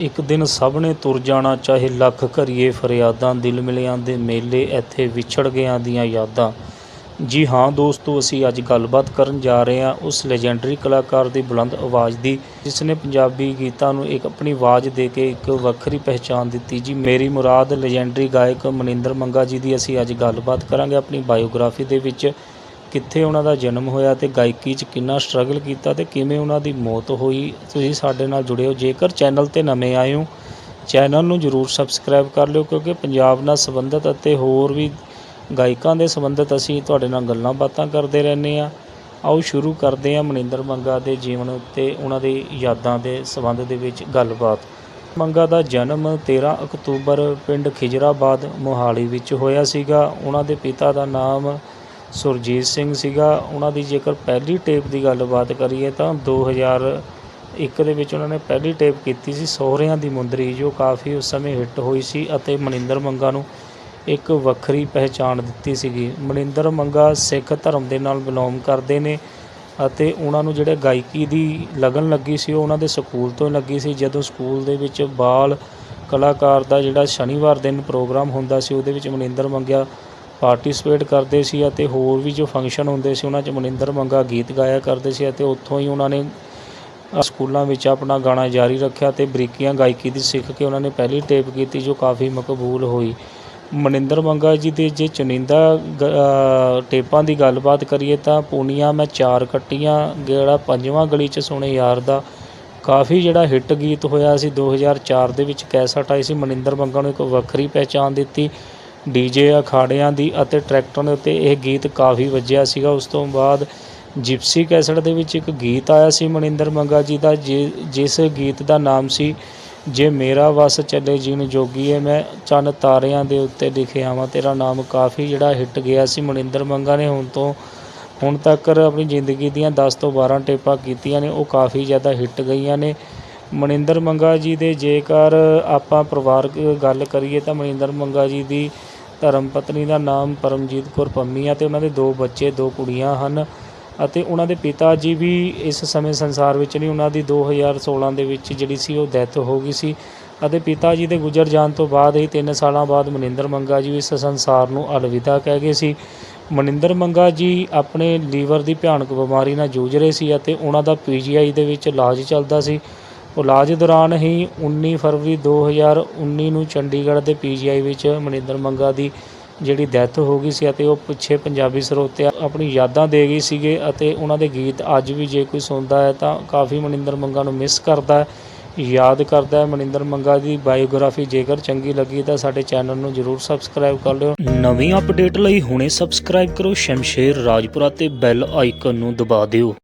ਇੱਕ ਦਿਨ ਸਭ ਨੇ ਤੁਰ ਜਾਣਾ, ਚਾਹੇ ਲੱਖ ਘਰੀਏ ਫਰਿਆਦਾਂ, ਦਿਲ ਮਿਲਿਆਂ ਦੇ ਮੇਲੇ ਇੱਥੇ ਵਿਛੜ ਗਿਆਂ ਦੀਆਂ ਯਾਦਾਂ। ਜੀ ਹਾਂ ਦੋਸਤੋ, ਅਸੀਂ ਅੱਜ ਗੱਲਬਾਤ ਕਰਨ ਜਾ ਰਹੇ ਹਾਂ ਉਸ ਲੈਜੈਂਡਰੀ ਕਲਾਕਾਰ ਦੀ ਬੁਲੰਦ ਆਵਾਜ਼ ਦੀ ਜਿਸ ਨੇ ਪੰਜਾਬੀ ਗੀਤਾਂ ਨੂੰ ਇੱਕ ਆਪਣੀ ਆਵਾਜ਼ ਦੇ ਕੇ ਇੱਕ ਵੱਖਰੀ ਪਹਿਚਾਣ ਦਿੱਤੀ। ਜੀ, ਮੇਰੀ ਮੁਰਾਦ ਲੈਜੈਂਡਰੀ ਗਾਇਕ ਮਨਿੰਦਰ ਮੰਗਾ ਜੀ ਦੀ ਅਸੀਂ ਅੱਜ ਗੱਲਬਾਤ ਕਰਾਂਗੇ ਆਪਣੀ ਬਾਇਓਗ੍ਰਾਫੀ ਦੇ ਵਿੱਚ। ਕਿੱਥੇ ਉਹਨਾਂ ਦਾ ਜਨਮ ਹੋਇਆ ਅਤੇ ਗਾਇਕੀ 'ਚ ਕਿੰਨਾ ਸਟਰਗਲ ਕੀਤਾ ਅਤੇ ਕਿਵੇਂ ਉਹਨਾਂ ਦੀ ਮੌਤ ਹੋਈ, ਤੁਸੀਂ ਸਾਡੇ ਨਾਲ ਜੁੜਿਓ ਜੇਕਰ ਚੈਨਲ ਤੇ ਨਵੇਂ ਆਏ ਹੋ ਚੈਨਲ ਨੂੰ ਜਰੂਰ ਸਬਸਕ੍ਰਾਈਬ ਕਰ ਲਿਓ, ਕਿਉਂਕਿ ਪੰਜਾਬ ਨਾਲ ਸੰਬੰਧਿਤ ਅਤੇ ਹੋਰ ਵੀ ਗਾਇਕਾਂ ਦੇ ਸੰਬੰਧਿਤ ਅਸੀਂ ਤੁਹਾਡੇ ਨਾਲ ਗੱਲਾਂ ਬਾਤਾਂ ਕਰਦੇ ਰਹਿੰਦੇ ਹਾਂ। ਆਓ ਸ਼ੁਰੂ ਕਰਦੇ ਹਾਂ ਮਨਿੰਦਰ ਮੰਗਾ ਦੇ ਜੀਵਨ ਉੱਤੇ ਉਹਨਾਂ ਦੀ ਯਾਦਾਂ ਦੇ ਸੰਬੰਧ ਦੇ ਵਿੱਚ ਗੱਲਬਾਤ। ਮੰਗਾ ਦਾ ਜਨਮ 13 ਅਕਤੂਬਰ ਪਿੰਡ ਖਿਜਰਾਬਾਦ, ਮੋਹਾਲੀ ਵਿੱਚ ਹੋਇਆ ਸੀਗਾ। ਉਹਨਾਂ ਦੇ ਪਿਤਾ ਦਾ ਨਾਮ ਸੁਰਜੀਤ ਸਿੰਘ ਸੀਗਾ, ਉਹਨਾਂ ਦੀ ਜੇਕਰ ਪਹਿਲੀ ਟੇਪ ਦੀ ਗੱਲਬਾਤ ਕਰੀਏ ਤਾਂ 2001 ਦੇ ਵਿੱਚ ਉਹਨਾਂ ਨੇ ਪਹਿਲੀ ਟੇਪ ਕੀਤੀ ਸੀ ਸਹੁਰਿਆਂ ਦੀ ਮੁੰਦਰੀ, ਜੋ ਕਾਫੀ ਉਸ ਸਮੇਂ ਹਿੱਟ ਹੋਈ ਸੀ ਅਤੇ ਮਨਿੰਦਰ ਮੰਗਾ ਨੂੰ ਇੱਕ ਵੱਖਰੀ ਪਹਿਚਾਣ ਦਿੱਤੀ ਸੀਗੀ। ਮਨਿੰਦਰ ਮੰਗਾ ਸਿੱਖ ਧਰਮ ਦੇ ਨਾਲ ਬਿਲੋਂਗ ਕਰਦੇ ਨੇ ਅਤੇ ਉਹਨਾਂ ਨੂੰ ਜਿਹੜੇ ਗਾਇਕੀ ਦੀ ਲਗਨ ਲੱਗੀ ਸੀ, ਉਹ ਉਹਨਾਂ ਦੇ ਸਕੂਲ ਤੋਂ ਹੀ ਲੱਗੀ ਸੀ। ਜਦੋਂ ਸਕੂਲ ਦੇ ਵਿੱਚ ਬਾਲ ਕਲਾਕਾਰ ਦਾ ਜਿਹੜਾ ਸ਼ਨੀਵਾਰ ਦਿਨ ਪ੍ਰੋਗਰਾਮ ਹੁੰਦਾ ਸੀ, ਉਹਦੇ ਵਿੱਚ ਮਨਿੰਦਰ ਮੰਗਿਆ ਪਾਰਟਿਸਿਪੇਟ ਕਰਦੇ ਸੀ ਅਤੇ ਹੋਰ ਵੀ ਜੋ ਫੰਕਸ਼ਨ ਹੁੰਦੇ ਸੀ, ਉਹਨਾਂ 'ਚ ਮਨਿੰਦਰ ਮੰਗਾ ਗੀਤ ਗਾਇਆ ਕਰਦੇ ਸੀ ਅਤੇ ਉੱਥੋਂ ਹੀ ਉਹਨਾਂ ਨੇ ਸਕੂਲਾਂ ਵਿੱਚ ਆਪਣਾ ਗਾਣਾ ਜਾਰੀ ਰੱਖਿਆ ਤੇ ਬਰੀਕੀਆਂ ਗਾਇਕੀ ਦੀ ਸਿੱਖ ਕੇ ਉਹਨਾਂ ਨੇ ਪਹਿਲੀ ਟੇਪ ਕੀਤੀ ਜੋ ਕਾਫੀ ਮਕਬੂਲ ਹੋਈ। ਮਨਿੰਦਰ ਮੰਗਾ ਜੀ ਦੇ ਜੇ ਚੁਣਿੰਦਾ ਗ- ਟੇਪਾਂ ਦੀ ਗੱਲਬਾਤ ਕਰੀਏ ਤਾਂ ਪੂਨੀਆਂ ਮੈਂ ਚਾਰ ਕੱਟੀਆਂ ਜਿਹੜਾ ਪੰਜਵਾਂ ਗਲੀ 'ਚ ਸੁਣੇ ਯਾਰ ਦਾ। ਕਾਫੀ ਜਿਹੜਾ ਹਿੱਟ ਗੀਤ ਹੋਇਆ ਸੀ 2004 ਦੇ ਵਿੱਚ ਕੈਸਟ ਆਈ ਸੀ, ਮਨਿੰਦਰ ਮੰਗਾ ਨੂੰ ਇੱਕ ਵੱਖਰੀ ਪਹਿਚਾਣ ਦਿੱਤੀ। ਡੀਜੇ ਅਖਾੜਿਆਂ ਦੀ ਅਤੇ ਟਰੈਕਟਰਾਂ ਦੇ ਉੱਤੇ ਇਹ ਗੀਤ ਕਾਫੀ ਵੱਜਿਆ ਸੀਗਾ। ਉਸ ਤੋਂ ਬਾਅਦ ਜਿਪਸੀ ਕੈਸਟ ਦੇ ਵਿੱਚ ਇੱਕ ਗੀਤ ਆਇਆ ਸੀ ਮਨਿੰਦਰ ਮੰਗਾ ਜੀ ਦਾ, ਜਿ- ਜਿਸ ਗੀਤ ਦਾ ਨਾਮ ਸੀ, ਜੇ ਮੇਰਾ ਵਸ ਚੱਲੇ ਜੀਣ ਜੋਗੀ ਜੋਗੀਏ ਮੈਂ ਚੰਨ ਤਾਰਿਆਂ ਦੇ ਉੱਤੇ ਲਿਖਿਆ ਆਵਾਂ ਤੇਰਾ ਨਾਮ ਕਾਫੀ ਜਿਹੜਾ ਹਿੱਟ ਗਿਆ ਸੀ ਮਨਿੰਦਰ ਮੰਗਾ ਨੇ। ਹੁਣ ਤੋਂ, ਹੁਣ ਤੱਕ ਆਪਣੀ ਜ਼ਿੰਦਗੀ ਦੀਆਂ 10 ਤੋਂ 12 ਟੇਪਾਂ ਕੀਤੀਆਂ ਨੇ, ਉਹ ਕਾਫੀ ਜ਼ਿਆਦਾ ਹਿੱਟ ਗਈਆਂ ਨੇ। ਮਨਿੰਦਰ ਮੰਗਾ ਜੀ ਦੇ ਜੇਕਰ ਆਪਾਂ ਪਰਿਵਾਰਕ ਗੱਲ ਕਰੀਏ ਤਾਂ ਮਨਿੰਦਰ ਮੰਗਾ ਜੀ ਦੀ ਧਰਮ ਪਤਨੀ ਦਾ ਨਾਮ ਪਰਮਜੀਤ ਕੌਰ ਪੰਮੀ ਆ ਅਤੇ ਉਹਨਾਂ ਦੇ ਦੋ ਬੱਚੇ, ਦੋ ਕੁੜੀਆਂ ਹਨ ਅਤੇ ਉਹਨਾਂ ਦੇ ਪਿਤਾ ਜੀ ਵੀ ਇਸ ਸਮੇਂ ਸੰਸਾਰ ਵਿੱਚ ਨਹੀਂ ਉਹਨਾਂ ਦੀ 2016 ਦੇ ਵਿੱਚ ਜਿਹੜੀ ਸੀ ਉਹ ਡੈਥ ਹੋ ਗਈ ਸੀ ਅਤੇ ਪਿਤਾ ਜੀ ਦੇ ਗੁਜ਼ਰ ਜਾਣ ਤੋਂ ਬਾਅਦ ਹੀ ਤਿੰਨ ਸਾਲਾਂ ਬਾਅਦ ਮਨਿੰਦਰ ਮੰਗਾ ਜੀ ਇਸ ਸੰਸਾਰ ਨੂੰ ਅਲਵਿਦਾ ਕਹਿ ਗਏ ਸੀ। ਮਨਿੰਦਰ ਮੰਗਾ ਜੀ ਆਪਣੇ ਲੀਵਰ ਦੀ ਭਿਆਨਕ ਬਿਮਾਰੀ ਨਾਲ ਜੂਝ ਰਹੇ ਸੀ ਅਤੇ ਉਹਨਾਂ ਦਾ ਪੀਜੀਆਈ ਦੇ ਵਿੱਚ ਇਲਾਜ ਚੱਲਦਾ ਸੀ। ਇਲਾਜ ਦੌਰਾਨ ਹੀ 19 ਫਰਵਰੀ 2019 ਨੂੰ ਚੰਡੀਗੜ੍ਹ ਦੇ ਪੀਜੀਆਈ ਵਿੱਚ ਮਨਿੰਦਰ ਮੰਗਾ ਦੀ ਜਿਹੜੀ ਡੈਥ ਹੋ ਗਈ ਸੀ ਅਤੇ ਉਹ ਪਿੱਛੇ ਪੰਜਾਬੀ ਸਰੋਤਿਆਂ ਆਪਣੀ ਯਾਦਾਂ ਦੇ ਗਈ ਸੀਗੇ ਅਤੇ ਉਹਨਾਂ ਦੇ ਗੀਤ ਅੱਜ ਵੀ ਜੇ ਕੋਈ ਸੁਣਦਾ ਹੈ ਤਾਂ ਕਾਫੀ ਮਨਿੰਦਰ ਮੰਗਾ ਨੂੰ ਮਿਸ ਕਰਦਾ ਹੈ, ਯਾਦ ਕਰਦਾ ਹੈ। ਮਨਿੰਦਰ ਮੰਗਾ ਦੀ ਬਾਇਓਗ੍ਰਾਫੀ ਜੇਕਰ ਚੰਗੀ ਲੱਗੀ ਤਾਂ ਸਾਡੇ ਚੈਨਲ ਨੂੰ ਜਰੂਰ ਸਬਸਕ੍ਰਾਈਬ ਕਰ ਲਿਓ। ਨਵੀਂ ਅਪਡੇਟ ਲਈ ਹੁਣੇ ਸਬਸਕ੍ਰਾਈਬ ਕਰੋ। ਸ਼ਮਸ਼ੇਰ ਰਾਜਪੁਰਾ ਤੇ ਬੈਲ ਆਈਕਨ ਨੂੰ ਦਬਾ ਦਿਓ।